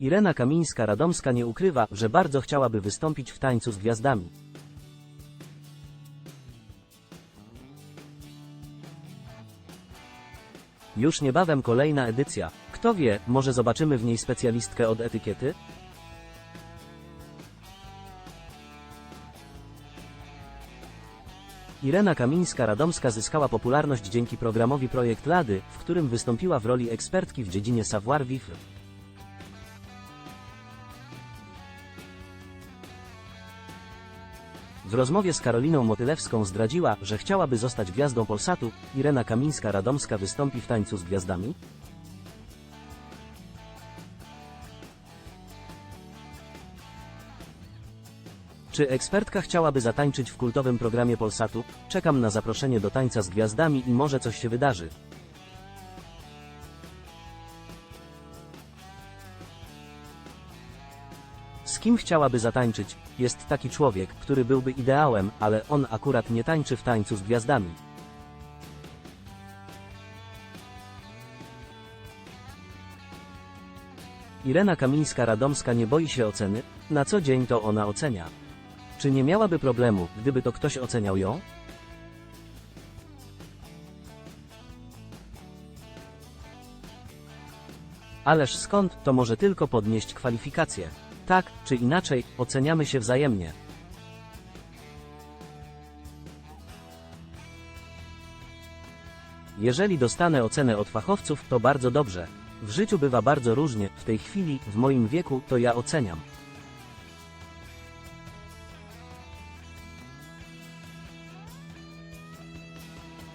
Irena Kamińska-Radomska nie ukrywa, że bardzo chciałaby wystąpić w tańcu z gwiazdami. Już niebawem kolejna edycja. Kto wie, może zobaczymy w niej specjalistkę od etykiety? Irena Kamińska-Radomska zyskała popularność dzięki programowi Projekt Lady, w którym wystąpiła w roli ekspertki w dziedzinie savoir-vivre. W rozmowie z Karoliną Motylewską zdradziła, że chciałaby zostać gwiazdą Polsatu. Irena Kamińska-Radomska wystąpi w tańcu z gwiazdami? Czy ekspertka chciałaby zatańczyć w kultowym programie Polsatu? Czekam na zaproszenie do tańca z gwiazdami i może coś się wydarzy. Z kim chciałaby zatańczyć? Jest taki człowiek, który byłby ideałem, ale on akurat nie tańczy w tańcu z gwiazdami. Irena Kamińska-Radomska nie boi się oceny, na co dzień to ona ocenia. Czy nie miałaby problemu, gdyby to ktoś oceniał ją? Ależ skąd, to może tylko podnieść kwalifikacje. Tak, czy inaczej, oceniamy się wzajemnie. Jeżeli dostanę ocenę od fachowców, to bardzo dobrze. W życiu bywa bardzo różnie, w tej chwili, w moim wieku, to ja oceniam.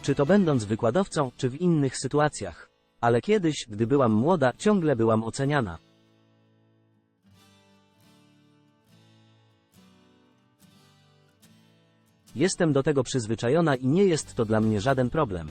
Czy to będąc wykładowcą, czy w innych sytuacjach. Ale kiedyś, gdy byłam młoda, ciągle byłam oceniana. Jestem do tego przyzwyczajona i nie jest to dla mnie żaden problem.